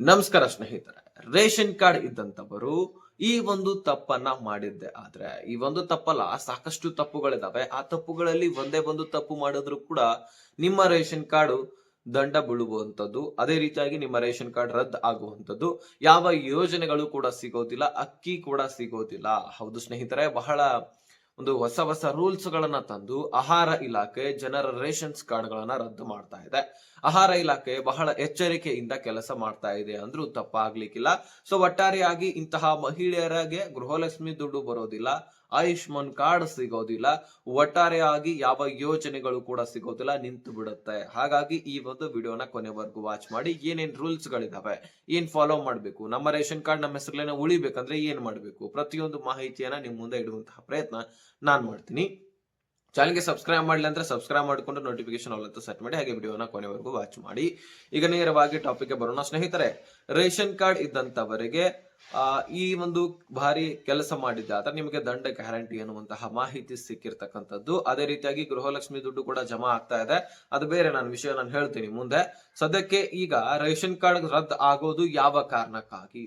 ನಮಸ್ಕಾರ ಸ್ನೇಹಿತರೆ, ration card ಇದ್ದಂತವರು ಈ ಒಂದು ತಪ್ಪನ್ನ ಮಾಡಿದ್ದೆ ಆದ್ರೆ ಈ ಒಂದು ತಪ್ಪಲ್ಲ, ಸಾಕಷ್ಟು ತಪ್ಪುಗಳಿದಾವೆ. ಆ ತಪ್ಪುಗಳಲ್ಲಿ ಒಂದೇ ಒಂದು ತಪ್ಪು ಮಾಡಿದ್ರು ಕೂಡ ನಿಮ್ಮ ರೇಷನ್ ಕಾರ್ಡ್ ದಂಡ ಬೀಳುವಂಥದ್ದು, ಅದೇ ರೀತಿಯಾಗಿ ನಿಮ್ಮ ರೇಷನ್ ಕಾರ್ಡ್ ರದ್ದು ಆಗುವಂತದ್ದು ಯಾವ ಯೋಜನೆಗಳು ಕೂಡ ಸಿಗೋದಿಲ್ಲ, ಅಕ್ಕಿ ಕೂಡ ಸಿಗೋದಿಲ್ಲ. ಹೌದು ಸ್ನೇಹಿತರೆ, ಬಹಳ ಒಂದು ಹೊಸ ಹೊಸ ರೂಲ್ಸ್ ಗಳನ್ನ ತಂದು ಆಹಾರ ಇಲಾಖೆ ಜನರ ರೇಷನ್ಸ್ ಕಾರ್ಡ್ ಗಳನ್ನ ರದ್ದು ಮಾಡ್ತಾ ಇದೆ. ಆಹಾರ ಇಲಾಖೆ ಬಹಳ ಎಚ್ಚರಿಕೆಯಿಂದ ಕೆಲಸ ಮಾಡ್ತಾ ಇದೆ ಅಂದ್ರೂ ತಪ್ಪಾಗ್ಲಿಕ್ಕಿಲ್ಲ. ಸೊ, ಒಟ್ಟಾರೆಯಾಗಿ ಇಂತಹ ಮಹಿಳೆಯರಿಗೆ ಗೃಹಲಕ್ಷ್ಮಿ ದುಡ್ಡು ಬರೋದಿಲ್ಲ, ಆಯುಷ್ಮಾನ್ ಕಾರ್ಡ್ ಸಿಗೋದಿಲ್ಲ, ಒಟ್ಟಾರೆಯಾಗಿ ಯಾವ ಯೋಜನೆಗಳು ಕೂಡ ಸಿಗೋದಿಲ್ಲ, ನಿಂತು ಬಿಡುತ್ತೆ. ಹಾಗಾಗಿ ಈ ಒಂದು ವಿಡಿಯೋನ ಕೊನೆವರೆಗೂ ವಾಚ್ ಮಾಡಿ, ಏನೇನ್ ರೂಲ್ಸ್ ಗಳಿದಾವೆ ಏನ್ ಫಾಲೋ ಮಾಡ್ಬೇಕು, ನಮ್ಮ ರೇಷನ್ ಕಾರ್ಡ್ ನಮ್ಮ ಹೆಸರಲ್ಲೇನೆ ಉಳಿಬೇಕಂದ್ರೆ ಏನ್ ಮಾಡ್ಬೇಕು, ಪ್ರತಿಯೊಂದು ಮಾಹಿತಿಯನ್ನ ನಿಮ್ ಮುಂದೆ ಇಡುವಂತಹ ಪ್ರಯತ್ನ ನಾನ್ ಮಾಡ್ತೀನಿ. ಚಾನಲ್ಗೆ ಸಬ್ಸ್ಕ್ರೈಬ್ ಮಾಡಲಿ ಅಂದ್ರೆ ಸಬ್ಸ್ಕ್ರೈಬ್ ಮಾಡಿಕೊಂಡು ನೋಟಿಫಿಕೇಶನ್ ಅಂತ ಸೆಟ್ ಮಾಡಿ ಹಾಗೆ ವಿಡಿಯೋನ ಕೊನೆವರೆಗೂ ವಾಚ್ ಮಾಡಿ. ಈಗ ನೇರವಾಗಿ ಟಾಪಿಕ್ಗೆ ಬರೋಣ ಸ್ನೇಹಿತರೆ, ರೇಷನ್ ಕಾರ್ಡ್ ಇದ್ದಂತವರಿಗೆ ಈ ಒಂದು ಭಾರಿ ಕೆಲಸ ಮಾಡಿದ್ದಾದ್ರೆ ನಿಮಗೆ ದಂಡ ಗ್ಯಾರಂಟಿ ಅನ್ನುವಂತಹ ಮಾಹಿತಿ ಸಿಕ್ಕಿರ್ತಕ್ಕಂಥದ್ದು. ಅದೇ ರೀತಿಯಾಗಿ ಗೃಹಲಕ್ಷ್ಮಿ ದುಡ್ಡು ಕೂಡ ಜಮಾ ಆಗ್ತಾ ಇದೆ. ಅದು ಬೇರೆ ನಾನು ವಿಷಯ ನಾನು ಹೇಳ್ತೀನಿ ಮುಂದೆ. ಸದ್ಯಕ್ಕೆ ಈಗ ರೇಷನ್ ಕಾರ್ಡ್ ರದ್ದು ಆಗೋದು ಯಾವ ಕಾರಣಕ್ಕಾಗಿ?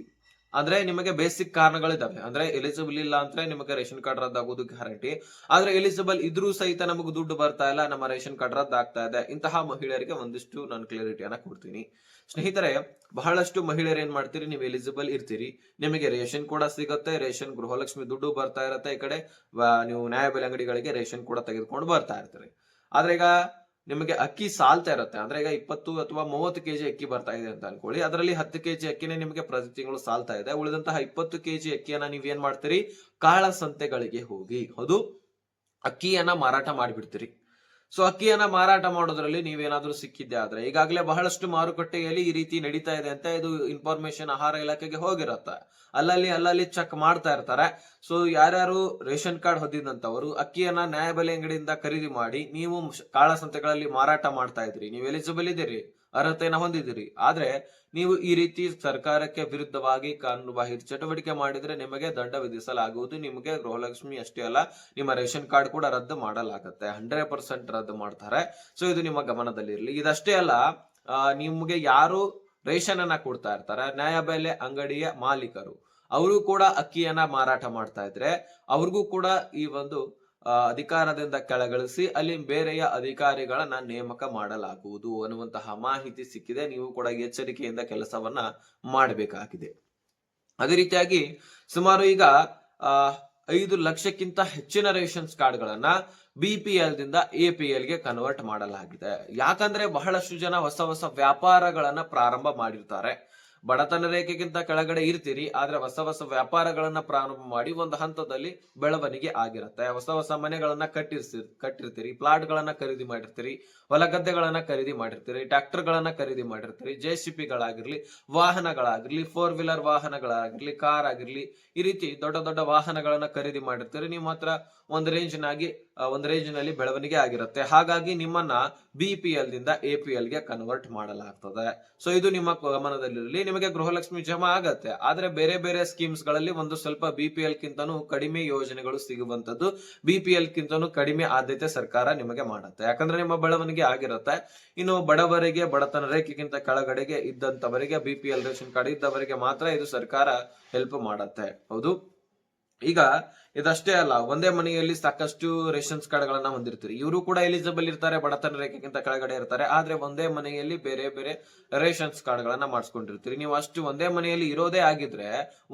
ಅಂದ್ರೆ ನಿಮಗೆ ಬೇಸಿಕ್ ಕಾರಣಗಳಿದಾವೆ. ಅಂದ್ರೆ ಎಲಿಜಿಬಲ್ ಇಲ್ಲ ಅಂದ್ರೆ ನಿಮಗೆ ರೇಷನ್ ಕಾರ್ಡ್ ರದ್ದಾಗೋದು ಗ್ಯಾರಂಟಿ. ಆದ್ರೆ ಎಲಿಜಿಬಲ್ ಇದ್ರೂ ಸಹಿತ ನಮಗೆ ದುಡ್ಡು ಬರ್ತಾ ಇಲ್ಲ, ನಮ್ಮ ರೇಷನ್ ಕಾರ್ಡ್ ರದ್ದಾಗ್ತಾ ಇದೆ. ಇಂತಹ ಮಹಿಳೆಯರಿಗೆ ಒಂದಿಷ್ಟು ನಾನು ಕ್ಲಾರಿಟಿಯನ್ನ ಕೊಡ್ತೀನಿ. ಸ್ನೇಹಿತರೆ, ಬಹಳಷ್ಟು ಮಹಿಳೆಯರು ಏನ್ ಮಾಡ್ತೀರಿ? ನೀವು ಎಲಿಜಿಬಲ್ ಇರ್ತೀರಿ. ನಿಮಗೆ ರೇಷನ್ ಕೂಡ ಸಿಗುತ್ತೆ, ರೇಷನ್ ಗೃಹಲಕ್ಷ್ಮಿ ದುಡ್ಡು ಬರ್ತಾ ಇರುತ್ತೆ ಈ ಕಡೆ. ನೀವು ನ್ಯಾಯಬೆಲೆ ಅಂಗಡಿಗಳಿಗೆ ರೇಷನ್ ಕೂಡ ತೆಗೆದುಕೊಂಡು ಬರ್ತಾ ಇರ್ತೀರಿ. ಆದ್ರೆ ಈಗ ನಿಮಗೆ ಅಕ್ಕಿ ಸಾಲ್ತಾ ಇರುತ್ತೆ. ಅಂದ್ರೆ ಈಗ ಇಪ್ಪತ್ತು ಅಥವಾ ಮೂವತ್ತು ಕೆಜಿ ಅಕ್ಕಿ ಬರ್ತಾ ಇದೆ ಅಂತ ಅನ್ಕೊಳ್ಳಿ. ಅದರಲ್ಲಿ ಹತ್ತು ಕೆಜಿ ಅಕ್ಕಿನೇ ನಿಮಗೆ ಪ್ರತಿ ತಿಂಗಳು ಸಾಲ್ತಾ ಇದೆ. ಉಳಿದಂತಹ ಇಪ್ಪತ್ತು ಕೆಜಿ ಅಕ್ಕಿಯನ್ನ ನೀವ್ ಏನ್ ಮಾಡ್ತೀರಿ? ಕಾಳ ಸಂತೆಗಳಿಗೆ ಹೋಗಿ. ಹೌದು. ಅಕ್ಕಿಯನ್ನ ಮಾರಾಟ ಮಾಡಿಬಿಡ್ತೀರಿ. ಸೊ ಅಕ್ಕಿಯನ್ನ ಮಾರಾಟ ಮಾಡೋದ್ರಲ್ಲಿ ನೀವೇನಾದ್ರೂ ಸಿಕ್ಕಿದ್ದೆ ಆದ್ರೆ? ಈಗಾಗಲೇ ಬಹಳಷ್ಟು ಮಾರುಕಟ್ಟೆಯಲ್ಲಿ ಈ ರೀತಿ ನಡೀತಾ ಇದೆ ಅಂತ ಇದು ಇನ್ಫಾರ್ಮೇಶನ್ ಆಹಾರ ಇಲಾಖೆಗೆ ಹೋಗಿರುತ್ತೆ. ಅಲ್ಲಲ್ಲಿ ಅಲ್ಲಲ್ಲಿ ಚೆಕ್ ಮಾಡ್ತಾ ಇರ್ತಾರೆ. ಸೊ ಯಾರ್ಯಾರು ರೇಷನ್ ಕಾರ್ಡ್ ಹೊಂದಿದಂತವರು ಅಕ್ಕಿಯನ್ನ ನ್ಯಾಯಬೆಲೆ ಅಂಗಡಿಯಿಂದ ಖರೀದಿ ಮಾಡಿ ನೀವು ಕಾಳಸಂತೆಗಳಲ್ಲಿ ಮಾರಾಟ ಮಾಡ್ತಾ ಇದ್ರಿ. ನೀವು ಎಲಿಜಿಬಲ್ ಇದ್ದೀರಿ. ಅರ್ಹತೆಯನ್ನ ಹೊಂದಿದ್ದೀರಿ. ಆದ್ರೆ ನೀವು ಈ ರೀತಿ ಸರ್ಕಾರಕ್ಕೆ ವಿರುದ್ಧವಾಗಿ ಕಾನೂನು ಬಾಹಿರ ಚಟುವಟಿಕೆ ಮಾಡಿದ್ರೆ ನಿಮಗೆ ದಂಡ ವಿಧಿಸಲಾಗುವುದು. ನಿಮಗೆ ಗೃಹಲಕ್ಷ್ಮಿ ಅಷ್ಟೇ ಅಲ್ಲ, ನಿಮ್ಮ ರೇಷನ್ ಕಾರ್ಡ್ ಕೂಡ ರದ್ದು ಮಾಡಲಾಗುತ್ತೆ. ಹಂಡ್ರೆಡ್ ಪರ್ಸೆಂಟ್ ರದ್ದು ಮಾಡ್ತಾರೆ. ಸೊ, ಇದು ನಿಮ್ಮ ಗಮನದಲ್ಲಿರಲಿ. ಇದಷ್ಟೇ ಅಲ್ಲ ನಿಮಗೆ ಯಾರು ರೇಷನ್ ಅನ್ನ ಕೊಡ್ತಾ ಇರ್ತಾರೆ? ನ್ಯಾಯಬೆಲೆ ಅಂಗಡಿಯ ಮಾಲೀಕರು. ಅವರು ಕೂಡ ಅಕ್ಕಿಯನ್ನ ಮಾರಾಟ ಮಾಡ್ತಾ ಇದ್ರೆ, ಅವ್ರಿಗೂ ಕೂಡ ಈ ಒಂದು ಅಧಿಕಾರದಿಂದ ಕೆಳಗಳಿಸಿ ಅಲ್ಲಿ ಬೇರೆಯ ಅಧಿಕಾರಿಗಳನ್ನ ನೇಮಕ ಮಾಡಲಾಗುವುದು ಅನ್ನುವಂತಹ ಮಾಹಿತಿ ಸಿಕ್ಕಿದೆ. ನೀವು ಕೂಡ ಎಚ್ಚರಿಕೆಯಿಂದ ಕೆಲಸವನ್ನ ಮಾಡಬೇಕಾಗಿದೆ. ಅದೇ ರೀತಿಯಾಗಿ ಸುಮಾರು ಈಗ ಐದು ಲಕ್ಷಕ್ಕಿಂತ ಹೆಚ್ಚಿನ ರೇಷನ್ಸ್ ಕಾರ್ಡ್ಗಳನ್ನ ಬಿ ಪಿ ಎಲ್ ದಿಂದ ಎ ಪಿ ಎಲ್ಗೆ ಕನ್ವರ್ಟ್ ಮಾಡಲಾಗಿದೆ. ಯಾಕಂದ್ರೆ ಬಹಳಷ್ಟು ಜನ ಹೊಸ ಹೊಸ ವ್ಯಾಪಾರಗಳನ್ನ ಪ್ರಾರಂಭ ಮಾಡಿರ್ತಾರೆ. ಬಡತನ ರೇಖೆಗಿಂತ ಕೆಳಗಡೆ ಇರ್ತೀರಿ ಆದ್ರೆ ಹೊಸ ಹೊಸ ವ್ಯಾಪಾರಗಳನ್ನ ಪ್ರಾರಂಭ ಮಾಡಿ ಒಂದು ಹಂತದಲ್ಲಿ ಬೆಳವಣಿಗೆ ಆಗಿರುತ್ತೆ. ಹೊಸ ಹೊಸ ಮನೆಗಳನ್ನ ಕಟ್ಟಿರ್ಸಿ ಕಟ್ಟಿರ್ತೀರಿ ಪ್ಲಾಟ್ ಗಳನ್ನ ಖರೀದಿ ಮಾಡಿರ್ತೀರಿ ಹೊಲ ಗದ್ದೆಗಳನ್ನ ಖರೀದಿ ಮಾಡಿರ್ತೀರಿ ಟ್ರ್ಯಾಕ್ಟರ್ ಗಳನ್ನ ಖರೀದಿ ಮಾಡಿರ್ತೀರಿ ಜೆ ಸಿ ಪಿಗಳಾಗಿರ್ಲಿ ವಾಹನಗಳಾಗಿರ್ಲಿ ಫೋರ್ ವೀಲರ್ ವಾಹನಗಳಾಗಿರ್ಲಿ ಕಾರ್ ಆಗಿರ್ಲಿ ಈ ರೀತಿ ದೊಡ್ಡ ದೊಡ್ಡ ವಾಹನಗಳನ್ನ ಖರೀದಿ ಮಾಡಿರ್ತೀರಿ. ನಿಮ್ಮ ಹತ್ರ ಒಂದು ರೇಂಜ್ ನಾಗಿ ಆ, ಒಂದು ರೇಂಜ್ನಲ್ಲಿ ಬೆಳವಣಿಗೆ ಆಗಿರುತ್ತೆ. ಹಾಗಾಗಿ ನಿಮ್ಮನ್ನ ಬಿ ಪಿ ಎಲ್ ದಿಂದ ಎ ಪಿ ಎಲ್ಗೆ ಕನ್ವರ್ಟ್ ಮಾಡಲಾಗ್ತದೆ. ಸೊ ಇದು ನಿಮ್ಮ ಗಮನದಲ್ಲಿರಲಿ. ನಿಮಗೆ ಗೃಹಲಕ್ಷ್ಮಿ ಜಮಾ ಆಗತ್ತೆ. ಆದ್ರೆ ಬೇರೆ ಬೇರೆ ಸ್ಕೀಮ್ಸ್ಗಳಲ್ಲಿ ಒಂದು ಸ್ವಲ್ಪ ಬಿ ಪಿ ಎಲ್ ಕಿಂತನೂ ಕಡಿಮೆ ಯೋಜನೆಗಳು ಸಿಗುವಂತದ್ದು ಬಿ ಪಿ ಎಲ್ ಕಿಂತನೂ ಕಡಿಮೆ ಆದ್ಯತೆ ಸರ್ಕಾರ ನಿಮಗೆ ಮಾಡುತ್ತೆ. ಯಾಕಂದ್ರೆ ನಿಮ್ಮ ಬೆಳವಣಿಗೆ ಆಗಿರುತ್ತೆ. ಇನ್ನು ಬಡವರಿಗೆ, ಬಡತನ ರೇಖೆಗಿಂತ ಕೆಳಗಡೆಗೆ ಇದ್ದಂತವರಿಗೆ B P L ration card ಇದ್ದವರಿಗೆ ಮಾತ್ರ ಇದು ಸರ್ಕಾರ ಹೆಲ್ಪ್ ಮಾಡತ್ತೆ. ಹೌದು? ಈಗ ಇದಷ್ಟೇ ಅಲ್ಲ, ಒಂದೇ ಮನೆಯಲ್ಲಿ ಸಾಕಷ್ಟು ರೇಷನ್ಸ್ ಕಾರ್ಡ್ ಗಳನ್ನ ಹೊಂದಿರ್ತೀರಿ. ಇವರು ಕೂಡ ಎಲಿಜಿಬಲ್ ಇರ್ತಾರೆ, ಬಡತನ ರೇಖೆಗಿಂತ ಕೆಳಗಡೆ ಇರ್ತಾರೆ, ಆದ್ರೆ ಒಂದೇ ಮನೆಯಲ್ಲಿ ಬೇರೆ ಬೇರೆ ರೇಷನ್ಸ್ ಕಾರ್ಡ್ ಗಳನ್ನ ಮಾಡಿಸ್ಕೊಂಡಿರ್ತೀರಿ. ನೀವು ಅಷ್ಟು ಒಂದೇ ಮನೆಯಲ್ಲಿ ಇರೋದೇ ಆಗಿದ್ರೆ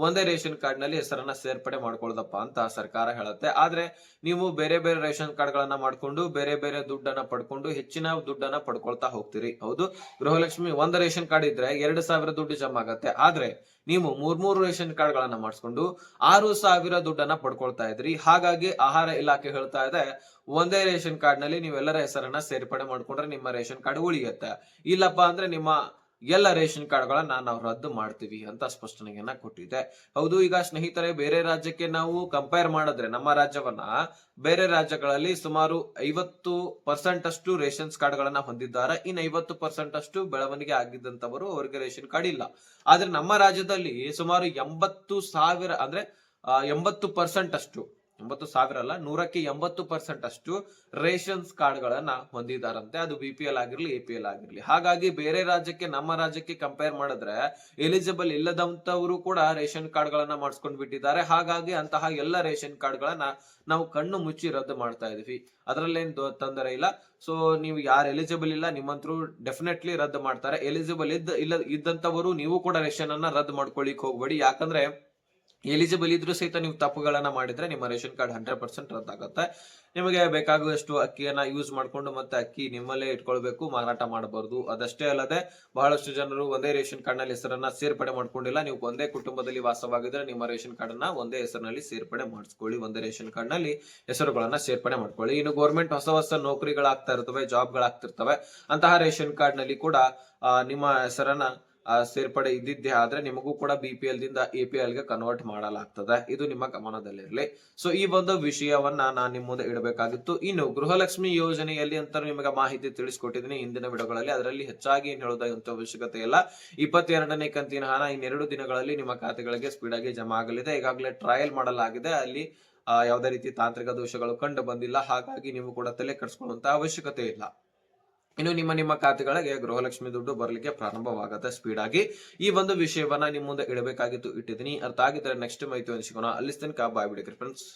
ಒಂದೇ ರೇಷನ್ ಕಾರ್ಡ್ನಲ್ಲಿ ಹೆಸರನ್ನ ಸೇರ್ಪಡೆ ಮಾಡ್ಕೊಳ್ದಪ್ಪ ಅಂತ ಸರ್ಕಾರ ಹೇಳುತ್ತೆ. ಆದ್ರೆ ನೀವು ಬೇರೆ ಬೇರೆ ರೇಷನ್ ಕಾರ್ಡ್ ಗಳನ್ನ ಮಾಡ್ಕೊಂಡು ಬೇರೆ ಬೇರೆ ದುಡ್ಡನ್ನ ಪಡ್ಕೊಂಡು ಹೆಚ್ಚಿನ ದುಡ್ಡನ್ನ ಪಡ್ಕೊಳ್ತಾ ಹೋಗ್ತೀರಿ. ಹೌದು, ಗೃಹಲಕ್ಷ್ಮಿ ಒಂದ್ ರೇಷನ್ ಕಾರ್ಡ್ ಇದ್ರೆ ಎರಡು ಸಾವಿರ ದುಡ್ಡು ಜಮಾ ಆಗತ್ತೆ ಆದ್ರೆ ನೀವು ಮೂರ್ ಮೂರು ರೇಷನ್ ಕಾರ್ಡ್ ಗಳನ್ನ ಮಾಡಿಸ್ಕೊಂಡು ಆರು ಸಾವಿರ ದುಡ್ಡನ್ನ ಪಡ್ಕೊಳ್ತಾ ಇದ್ರಿ. ಹಾಗಾಗಿ ಆಹಾರ ಇಲಾಖೆ ಹೇಳ್ತಾ ಇದೆ, ಒಂದೇ ರೇಷನ್ ಕಾರ್ಡ್ನಲ್ಲಿ ನೀವೆಲ್ಲರ ಹೆಸರನ್ನ ಸೇರ್ಪಡೆ ಮಾಡ್ಕೊಂಡ್ರೆ ನಿಮ್ಮ ರೇಷನ್ ಕಾರ್ಡ್ ಉಳಿಯತ್ತೆ. ಇಲ್ಲಪ್ಪ ಅಂದ್ರೆ ನಿಮ್ಮ ಎಲ್ಲ ರೇಷನ್ ಕಾರ್ಡ್ಗಳನ್ನ ನಾವು ರದ್ದು ಮಾಡ್ತೀವಿ ಅಂತ ಸ್ಪಷ್ಟನೆಯನ್ನ ಕೊಟ್ಟಿದೆ. ಹೌದು, ಈಗ ಸ್ನೇಹಿತರೆ, ಬೇರೆ ರಾಜ್ಯಕ್ಕೆ ನಾವು ಕಂಪೇರ್ ಮಾಡಿದ್ರೆ ನಮ್ಮ ರಾಜ್ಯವನ್ನ ಬೇರೆ ರಾಜ್ಯಗಳಲ್ಲಿ ಸುಮಾರು ಐವತ್ತು ಪರ್ಸೆಂಟ್ ಅಷ್ಟು ರೇಷನ್ಸ್ ಕಾರ್ಡ್ಗಳನ್ನ ಹೊಂದಿದ್ದಾರೆ. ಇನ್ನು ಐವತ್ತು ಪರ್ಸೆಂಟ್ ಅಷ್ಟು ಬೆಳವಣಿಗೆ ಆಗಿದ್ದಂತವರು ಅವರಿಗೆ ರೇಷನ್ ಕಾರ್ಡ್ ಇಲ್ಲ. ಆದ್ರೆ ನಮ್ಮ ರಾಜ್ಯದಲ್ಲಿ ಸುಮಾರು ಎಂಬತ್ತು ಸಾವಿರ ಅಂದ್ರೆ ಎಂಬತ್ತು ಪರ್ಸೆಂಟ್ ಅಷ್ಟು ಎಂಬತ್ತು ಸಾವಿರ ಅಲ್ಲ, ನೂರಕ್ಕೆ ಎಂಬತ್ತು ಪರ್ಸೆಂಟ್ ಅಷ್ಟು ರೇಷನ್ಸ್ ಕಾರ್ಡ್ ಗಳನ್ನ ಹೊಂದಿದಾರಂತೆ. ಅದು ಬಿ ಪಿ ಎಲ್ ಆಗಿರ್ಲಿ ಎ ಪಿ ಎಲ್ ಆಗಿರ್ಲಿ. ಹಾಗಾಗಿ ಬೇರೆ ರಾಜ್ಯಕ್ಕೆ, ನಮ್ಮ ರಾಜ್ಯಕ್ಕೆ ಕಂಪೇರ್ ಮಾಡಿದ್ರೆ ಎಲಿಜಿಬಲ್ ಇಲ್ಲದಂತವರು ಕೂಡ ರೇಷನ್ ಕಾರ್ಡ್ ಗಳನ್ನ ಮಾಡಿಸ್ಕೊಂಡ್ ಬಿಟ್ಟಿದ್ದಾರೆ. ಹಾಗಾಗಿ ಅಂತಹ ಎಲ್ಲ ರೇಷನ್ ಕಾರ್ಡ್ ಗಳನ್ನ ನಾವು ಕಣ್ಣು ಮುಚ್ಚಿ ರದ್ದು ಮಾಡ್ತಾ ಇದೀವಿ. ಅದರಲ್ಲೇನ್ ತೊಂದರೆ ಇಲ್ಲ. ಸೊ ನೀವು ಯಾರು ಎಲಿಜಿಬಲ್ ಇಲ್ಲ, ನಿಮ್ಮಂತರು ಡೆಫಿನೆಟ್ಲಿ ರದ್ದು ಮಾಡ್ತಾರೆ. ಎಲಿಜಿಬಲ್ ಇದ್ದ, ಇಲ್ಲ ಇದ್ದಂತವರು ನೀವು ಕೂಡ ರೇಷನ್ ಅನ್ನ ರದ್ದು ಮಾಡ್ಕೊಳ್ಳಿಕ್ ಹೋಗ್ಬೇಡಿ. ಯಾಕಂದ್ರೆ ಎಲಿಜಿಬಲ್ ಇದ್ರೂ ಸಹಿತ ನೀವು ತಪ್ಪುಗಳನ್ನ ಮಾಡಿದ್ರೆ ನಿಮ್ಮ ರೇಷನ್ ಕಾರ್ಡ್ ಹಂಡ್ರೆಡ್ ಪರ್ಸೆಂಟ್ ರದ್ದಾಗುತ್ತೆ. ನಿಮಗೆ ಬೇಕಾಗುವಷ್ಟು ಅಕ್ಕಿಯನ್ನ ಯೂಸ್ ಮಾಡ್ಕೊಂಡು ಮತ್ತೆ ಅಕ್ಕಿ ನಿಮ್ಮಲ್ಲೇ ಇಟ್ಕೊಳ್ಬೇಕು, ಮಾರಾಟ ಮಾಡಬಾರ್ದು. ಅದಷ್ಟೇ ಅಲ್ಲದೆ ಬಹಳಷ್ಟು ಜನರು ಒಂದೇ ರೇಷನ್ ಕಾರ್ಡ್ನಲ್ಲಿ ಹೆಸರನ್ನ ಸೇರ್ಪಡೆ ಮಾಡ್ಕೊಂಡಿಲ್ಲ. ನೀವು ಒಂದೇ ಕುಟುಂಬದಲ್ಲಿ ವಾಸವಾಗಿದ್ರೆ ನಿಮ್ಮ ರೇಷನ್ ಕಾರ್ಡ್ ಅನ್ನ ಒಂದೇ ಹೆಸರಿನಲ್ಲಿ ಸೇರ್ಪಡೆ ಮಾಡಿಸ್ಕೊಳ್ಳಿ. ಒಂದೇ ರೇಷನ್ ಕಾರ್ಡ್ನಲ್ಲಿ ಹೆಸರುಗಳನ್ನ ಸೇರ್ಪಡೆ ಮಾಡ್ಕೊಳ್ಳಿ. ಇನ್ನು ಗೌರ್ಮೆಂಟ್ ಹೊಸ ಹೊಸ ನೌಕರಿಗಳಾಗ್ತಾ ಇರ್ತವೆ ಜಾಬ್ಗಳಾಗ್ತಿರ್ತವೆ ಅಂತಹ ರೇಷನ್ ಕಾರ್ಡ್ನಲ್ಲಿ ಕೂಡ ನಿಮ್ಮ ಹೆಸರನ್ನ ಸೇರ್ಪಡೆ ಇದ್ದಿದ್ದೆ ಆದ್ರೆ ನಿಮಗೂ ಕೂಡ ಬಿ ಪಿ ಎಲ್ ದಿಂದ ಎ ಪಿ ಎಲ್ಗೆ ಕನ್ವರ್ಟ್ ಮಾಡಲಾಗ್ತದೆ. ಇದು ನಿಮ್ಮ ಗಮನದಲ್ಲಿರಲಿ ಸೊ ಈ ಒಂದು ವಿಷಯವನ್ನ ನಾನು ನಿಮ್ಮ ಮುಂದೆ ಇಡಬೇಕಾಗಿತ್ತು. ಇನ್ನು ಗೃಹಲಕ್ಷ್ಮಿ ಯೋಜನೆಯಲ್ಲಿ ಅಂತ ನಿಮಗೆ ಮಾಹಿತಿ ತಿಳಿಸ್ಕೊಟ್ಟಿದ್ದೀನಿ ಹಿಂದಿನ ವಿಡಿಯೋಗಳಲ್ಲಿ. ಅದರಲ್ಲಿ ಹೆಚ್ಚಾಗಿ ಏನು ಹೇಳೋದಂತ ಅವಶ್ಯಕತೆ ಇಲ್ಲ. ಇಪ್ಪತ್ತೆರಡನೇ ಕಂತಿನ ಹಣ ಇನ್ನೆರಡು ದಿನಗಳಲ್ಲಿ ನಿಮ್ಮ ಖಾತೆಗಳಿಗೆ ಸ್ಪೀಡ್ ಆಗಿ ಜಮಾ ಆಗಲಿದೆ. ಈಗಾಗಲೇ ಟ್ರಯಲ್ ಮಾಡಲಾಗಿದೆ. ಅಲ್ಲಿ ಯಾವುದೇ ರೀತಿ ತಾಂತ್ರಿಕ ದೋಷಗಳು ಕಂಡು ಬಂದಿಲ್ಲ. ಹಾಗಾಗಿ ನೀವು ಕೂಡ ತಲೆ ಕೆಡಿಸ್ಕೊಳ್ಳುವಂತ ಅವಶ್ಯಕತೆ ಇಲ್ಲ. ಇನ್ನು ನಿಮ್ಮ ನಿಮ್ಮ ಖಾತೆಗಳಿಗೆ ಗೃಹಲಕ್ಷ್ಮಿ ದುಡ್ಡು ಬರಲಿಕ್ಕೆ ಪ್ರಾರಂಭವಾಗುತ್ತೆ ಸ್ಪೀಡ್ ಆಗಿ ಈ ಒಂದು ವಿಷಯವನ್ನ ನಿಮ್ಮ ಮುಂದೆ ಇಡಬೇಕಾಗಿತ್ತು ಇಟ್ಟಿದ್ದೀನಿ. ಅರ್ಥ ಆಗಿದ್ರೆ ನೆಕ್ಸ್ಟ್ ಮಾಹಿತಿ ಸಿಗೋಣ. ಅಲ್ಲಿ ತನಕ ಬಾಯ್ ಬಿಡಿ ಫ್ರೆಂಡ್ಸ್